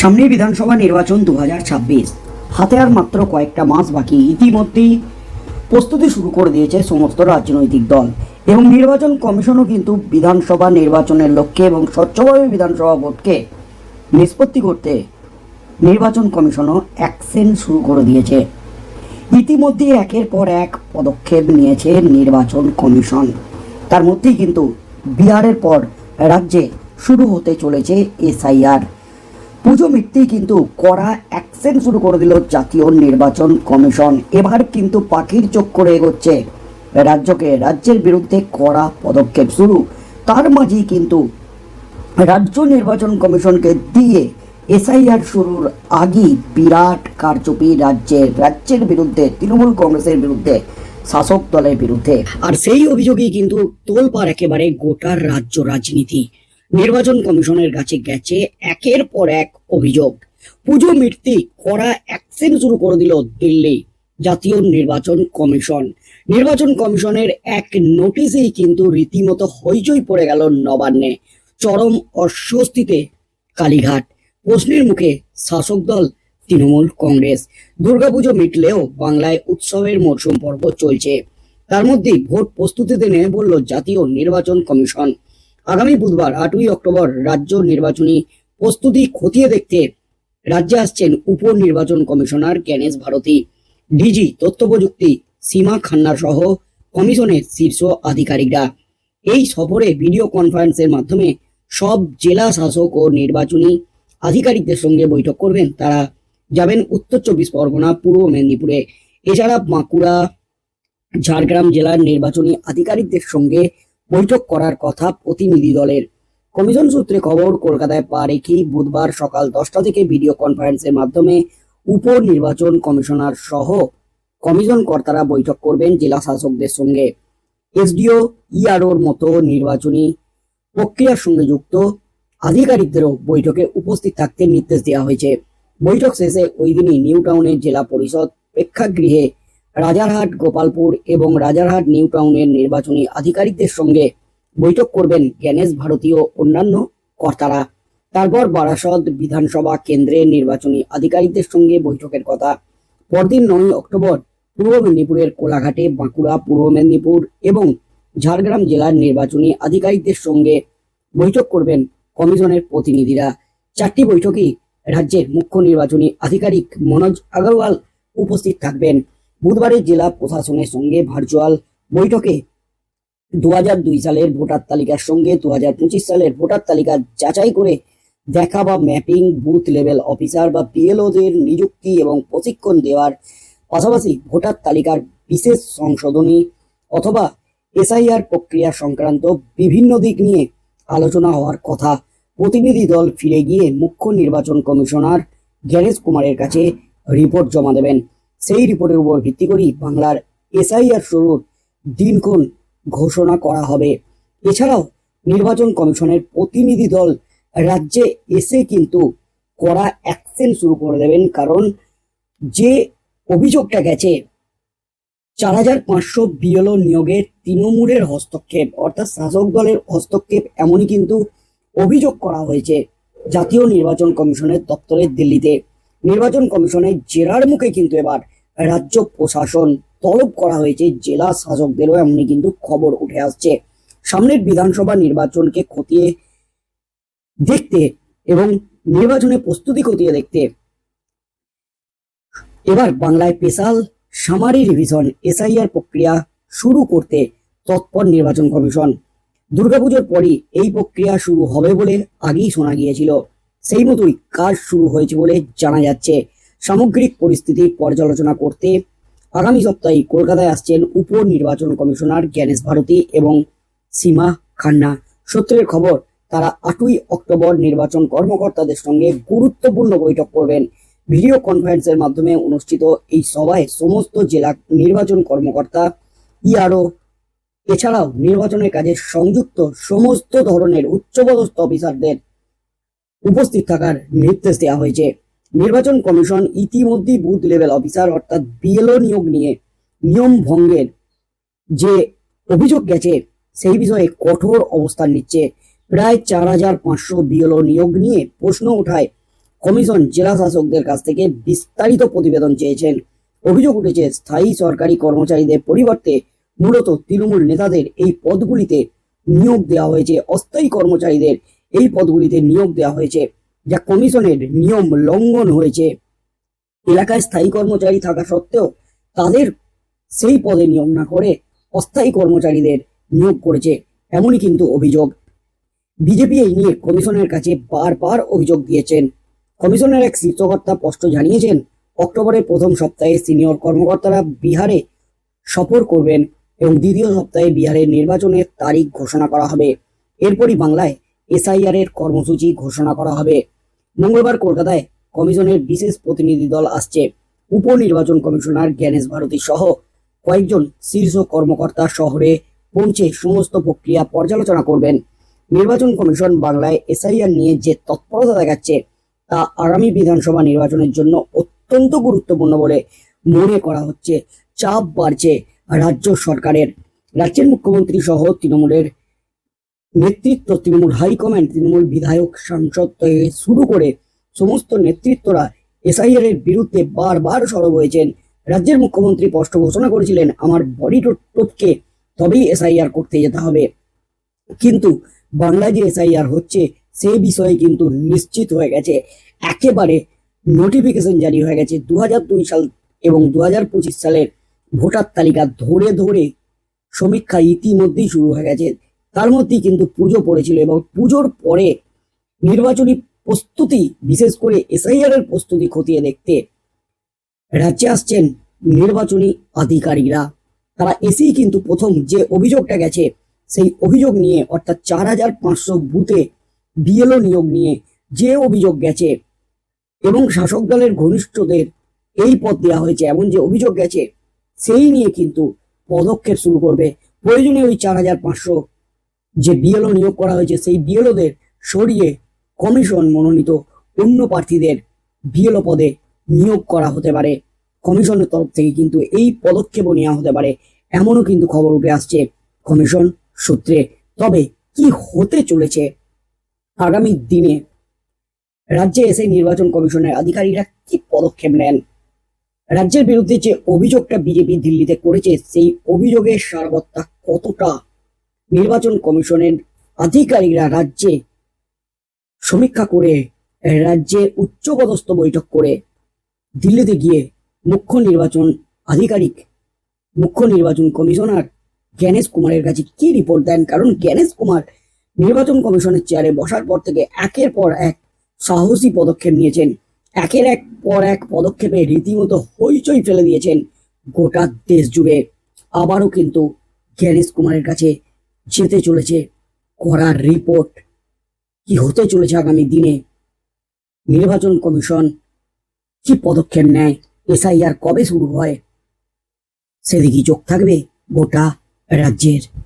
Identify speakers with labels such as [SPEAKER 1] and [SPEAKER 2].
[SPEAKER 1] সামনে বিধানসভা নির্বাচন দু হাতে আর মাত্র কয়েকটা মাস বাকি, ইতিমধ্যেই প্রস্তুতি শুরু করে দিয়েছে সমস্ত রাজনৈতিক দল। এবং নির্বাচন কমিশনও কিন্তু বিধানসভা নির্বাচনের লক্ষ্যে এবং স্বচ্ছভাবে বিধানসভা ভোটকে নিষ্পত্তি করতে নির্বাচন কমিশনও অ্যাকশন শুরু করে দিয়েছে। ইতিমধ্যে একের পর এক পদক্ষেপ নিয়েছে নির্বাচন কমিশন। তার মধ্যেই কিন্তু বিহারের পর রাজ্যে শুরু হতে চলেছে এসআইআর। পুজো মিটতেই কিন্তু কড়া অ্যাকশন শুরু করে দিল জাতীয় নির্বাচন কমিশন। এবার কিন্তু পাখির চোখ করে এগোচ্ছে। রাজ্যকে রাজ্যের বিরুদ্ধে কড়া পদক্ষেপ শুরু। তার মাঝেই কিন্তু রাজ্য নির্বাচন কমিশনকে দিয়ে এসআইআর শুরুর আগেই বিরাট কারচুপি রাজ্যের রাজ্যের বিরুদ্ধে, তৃণমূল কংগ্রেসের বিরুদ্ধে, শাসক দলের বিরুদ্ধে। আর সেই অভিযোগেই কিন্তু তোলপাড় একেবারে গোটা রাজ্য রাজনীতি। নির্বাচন কমিশনের কাছে গেছে একের পর এক অভিযোগ। পুজো মিটতে কড়া অ্যাকশন শুরু করে দিল দিল্লি জাতীয় নির্বাচন কমিশন। নির্বাচন কমিশনের এক নোটিশেই কিন্তু রীতিমতো হইচই পড়ে গেল নবান্নে। চরম অস্বস্তিতে কালীঘাট। প্রশ্নের মুখে শাসক দল, তৃণমূল কংগ্রেস। দুর্গাপুজো মিটলেও বাংলায় উৎসবের মরশুম পর্ব চলছে। তার মধ্যেই ভোট প্রস্তুতিতে নেমে পড়ল জাতীয় নির্বাচন কমিশন। আগামী বুধবার আটই অক্টোবর রাজ্য নির্বাচনী প্রস্তুতি খতিয়ে দেখতে রাজ্যে আসছেন উপ নির্বাচন কমিশনার জ্ঞানেশ ভারতী। ডিজি তথ্য প্রযুক্তি সীমা খান্না সহ কমিশনের শীর্ষ আধিকারিকরা। এই সফরে ভিডিও কনফারেন্সের মাধ্যমে সব জেলা শাসক ও নির্বাচনী আধিকারিকদের সঙ্গে বৈঠক করবেন তারা। যাবেন উত্তর চব্বিশ পরগনা, পূর্ব মেদিনীপুরে। এছাড়া বাঁকুড়া, ঝাড়গ্রাম জেলার নির্বাচনী আধিকারিকদের সঙ্গে বৈঠক করার কথা প্রতিনিধি দলের। কমিশন সূত্রে খবর, কলকাতায় পা রেখেই বুধবার সকাল দশটা থেকে ভিডিও কনফারেন্সের মাধ্যমে উপ নির্বাচন কমিশনার সহ কমিশন কর্তারা বৈঠক করবেন জেলা শাসকদের সঙ্গে। এসডিও ইআরওর মতো নির্বাচনী প্রক্রিয়ার সঙ্গে যুক্ত আধিকারিকদেরও বৈঠকে উপস্থিত থাকতে নির্দেশ দেওয়া হয়েছে। বৈঠক শেষে ওই দিনই নিউ টাউনের জেলা পরিষদ প্রেক্ষাগৃহে রাজারহাট, গোপালপুর এবং রাজারহাট নিউ টাউনের নির্বাচনী আধিকারিকদের সঙ্গে বৈঠক করবেন জ্ঞানেশ ভারতীয় অন্যান্য কর্তারা। তারপর বারাসত বিধানসভা কেন্দ্রের নির্বাচনী আধিকারিকদের সঙ্গে বৈঠকের কথা। পরদিন নয় অক্টোবর পূর্ব মেদিনীপুরের কোলাঘাটে বাঁকুড়া, পূর্ব মেদিনীপুর এবং ঝাড়গ্রাম জেলার নির্বাচনী আধিকারিকদের সঙ্গে বৈঠক করবেন কমিশনের প্রতিনিধিরা। চারটি বৈঠকই রাজ্যের মুখ্য নির্বাচনী আধিকারিক মনোজ আগরওয়াল উপস্থিত থাকবেন। বুধবারে জেলা প্রশাসনের সঙ্গে ভার্চুয়াল বৈঠকে দু সালের ভোটার তালিকার সঙ্গে দু হাজার পঁচিশ সালের ভোটার তালিকা যাচাই করে দেখা বা ম্যাপিং বুথ লেভেল অফিসার বা বিএলওদের নিযুক্তি এবং প্রশিক্ষণ দেওয়ার পাশাপাশি ভোটার তালিকার বিশেষ সংশোধনী অথবা এসআইআর প্রক্রিয়া সংক্রান্ত বিভিন্ন দিক নিয়ে আলোচনা হওয়ার কথা প্রতিনিধি দল ফিরে গিয়ে মুখ্য নির্বাচন কমিশনার জ্ঞানেশ কুমারের কাছে রিপোর্ট জমা দেবেন। সেই রিপোর্টের উপর ভিত্তি করেই বাংলার এসআইআর শুরুর দিনক্ষণ ঘোষণা করা হবে। এছাড়াও নির্বাচন কমিশনের প্রতিনিধি দল রাজ্যে এসে কিন্তু কড়া অ্যাকশন শুরু করে দেবেন, কারণ যে অভিযোগটা গেছে, চার হাজার পাঁচশো বিএলও নিয়োগে তৃণমূলের হস্তক্ষেপ, অর্থাৎ শাসক দলের হস্তক্ষেপ এমনই কিন্তু অভিযোগ করা হয়েছে জাতীয় নির্বাচন কমিশনের দপ্তরের দিল্লিতে। নির্বাচন কমিশনের জেরার মুখে কিন্তু এবার রাজ্য প্রশাসন তলব করা হয়েছে, জেলা শাসকদেরও এমনি কিন্তু খবর উঠে আসছে। সামনের বিধানসভা নির্বাচনকে খতিয়ে দেখতে এবং নির্বাচনে প্রস্তুতি খতিয়ে দেখতে এবার বাংলায় স্পেশাল সামারি রিভিশন, এসআইআর প্রক্রিয়া শুরু করতে তৎপর নির্বাচন কমিশন। দুর্গাপুজোর পরই এই প্রক্রিয়া শুরু হবে বলে আগেই শোনা গিয়েছিল। সেই মতোই কাজ শুরু হয়েছে বলে জানা যাচ্ছে। সামগ্রিক পরিস্থিতি পর্যালোচনা করতে আগামী সপ্তাহে কলকাতায় আসছেন উপ নির্বাচন কমিশনার জ্ঞানেশ ভারতী এবং সীমা খান্না। সূত্রের খবর, তারা আটই অক্টোবর নির্বাচন কর্মকর্তাদের সঙ্গে গুরুত্বপূর্ণ বৈঠক করবেন। ভিডিও কনফারেন্সের মাধ্যমে অনুষ্ঠিত এই সভায় সমস্ত জেলা নির্বাচন কর্মকর্তা ইআরও এছাড়াও নির্বাচনের কাজে সংযুক্ত সমস্ত ধরনের উচ্চপদস্থ অফিসারদের উপস্থিত থাকার নির্দেশ দেওয়া হয়েছে। নির্বাচন কমিশন ইতিমধ্যেই বুথ লেভেল অফিসার অর্থাৎ বিএলও নিয়োগ নিয়ে নিয়ম ভঙ্গের যে অভিযোগ গেছে, সেই বিষয়ে কঠোর অবস্থান নিচ্ছে। প্রায় চার হাজার পাঁচশো বিএলও নিয়োগ নিয়ে প্রশ্ন ওঠায় কমিশন জেলা শাসকদের কাছ থেকে বিস্তারিত প্রতিবেদন চেয়েছেন। অভিযোগ উঠেছে, স্থায়ী সরকারি কর্মচারীদের পরিবর্তে মূলত তৃণমূল নেতাদের এই পদগুলিতে নিয়োগ দেওয়া হয়েছে। অস্থায়ী কর্মচারীদের এই পদগুলিতে নিয়োগ দেওয়া হয়েছে, যা কমিশনের নিয়ম লঙ্ঘন হয়েছে। এলাকায় স্থায়ী কর্মচারী থাকা সত্ত্বেও তাদের সেই পদে নিয়োগ না করে অস্থায়ী কর্মচারীদের নিয়োগ করেছে, এমনই কিন্তু অভিযোগ। বিজেপি এই নিয়ে কমিশনের কাছে বারবার অভিযোগ দিয়েছেন। কমিশনের এক শীর্ষকর্তা স্পষ্ট জানিয়েছেন, অক্টোবরের প্রথম সপ্তাহে সিনিয়র কর্মকর্তারা বিহারে সফর করবেন এবং দ্বিতীয় সপ্তাহে বিহারের নির্বাচনের তারিখ ঘোষণা করা হবে। এরপরই বাংলায় এসআইআর এর কর্মসূচি ঘোষণা করা হবে। মঙ্গলবার কলকাতায় কমিশনের বিশেষ প্রতিনিধি দল আসছে। উপনির্বাচন কমিশনার জ্ঞানেশ ভারতী সহ কয়েকজন শীর্ষ কর্মকর্তা শহরে পৌঁছে সমস্ত প্রক্রিয়া পর্যালোচনা করবেন। নির্বাচন কমিশন বাংলায় এসআইআর নিয়ে যে তৎপরতা দেখাচ্ছে, তা আগামী বিধানসভা নির্বাচনের জন্য অত্যন্ত গুরুত্বপূর্ণ বলে মনে করা হচ্ছে। চাপ বাড়ছে রাজ্য সরকারের। রাজ্যের মুখ্যমন্ত্রী সহ তৃণমূলের নেতৃত্ব তৃণমূল হাইকমান্ড, তৃণমূল বিধায়ক, সাংসদ থেকে শুরু করে সমস্ত নেতৃত্বরা এসআইআর এর বিরুদ্ধে বারবার সরব হয়েছেন। রাজ্যের মুখ্যমন্ত্রী স্পষ্ট ঘোষণা করেছিলেন, আমার বডি টোপকে তবেই এসআইআর করতে যেতে হবে। কিন্তু বাংলায় যে এসআইআর হচ্ছে সেই বিষয়ে কিন্তু নিশ্চিত হয়ে গেছে। একেবারে নোটিফিকেশন জারি হয়ে গেছে দু সাল এবং দু হাজার পঁচিশ সালের ভোটার তালিকা ধরে ধরে সমীক্ষা ইতিমধ্যেই শুরু হয়ে গেছে। তার মধ্যেই কিন্তু পুজো পড়েছিল এবং পুজোর পরে নির্বাচনী প্রস্তুতি, বিশেষ করে এসআইআর এর প্রস্তুতি খতিয়ে দেখতে রাজ্যে আসছেন নির্বাচনী আধিকারিকরা। তারা এসেই কিন্তু প্রথম যে অভিযোগটা গেছে, সেই অভিযোগ নিয়ে, অর্থাৎ চার হাজার পাঁচশো বুথে বিএলও নিয়োগ নিয়ে যে অভিযোগ গেছে এবং শাসক দলের ঘনিষ্ঠদের এই পদ দেওয়া হয়েছে, এমন যে অভিযোগ গেছে, সেই নিয়ে কিন্তু পদক্ষেপ শুরু করবে। প্রয়োজনে ওই চার হাজার পাঁচশো যে বিএলও নিয়োগ করা হয়েছে, সেই বিএলওদের সরিয়ে কমিশন মনোনীত অন্য প্রার্থীদের বিএলও পদে নিয়োগ করা হতে পারে। কমিশনের তরফ থেকে কিন্তু এই পদক্ষেপও নেওয়া হতে পারে, এমনও কিন্তু খবর উঠে আসছে কমিশন সূত্রে। তবে কি হতে চলেছে আগামী দিনে? রাজ্যে এসে নির্বাচন কমিশনের আধিকারিকরা কি পদক্ষেপ নেন? রাজ্যের বিরুদ্ধে যে অভিযোগটা বিজেপি দিল্লিতে করেছে, সেই অভিযোগের সারবত্তা কতটা? নির্বাচন কমিশনের আধিকারিকরা রাজ্যে সমীক্ষা করে রাজ্যে উচ্চপদস্থ বৈঠক করে দিল্লিতে গিয়ে মুখ্য নির্বাচন আধিকারিক, মুখ্য নির্বাচন কমিশনার জ্ঞানেশ কুমারের কাছে কি রিপোর্ট দেন? কারণ জ্ঞানেশ কুমার নির্বাচন কমিশনের চেয়ারে বসার পর থেকে একের পর এক সাহসী পদক্ষেপ নিয়েছেন। একের এক পর এক পদক্ষেপে রীতিমতো হইচই ফেলে দিয়েছেন গোটা দেশ জুড়ে। আবারও কিন্তু জ্ঞানেশ কুমারের কাছে যেতে চলেছে করার রিপোর্ট কি হতে চলেছে আগামী দিনে? নির্বাচন কমিশন কি পদক্ষেপ নেয়? এসআইআর কবে শুরু হয়? সেদিকে চোখ থাকবে গোটা রাজ্যের।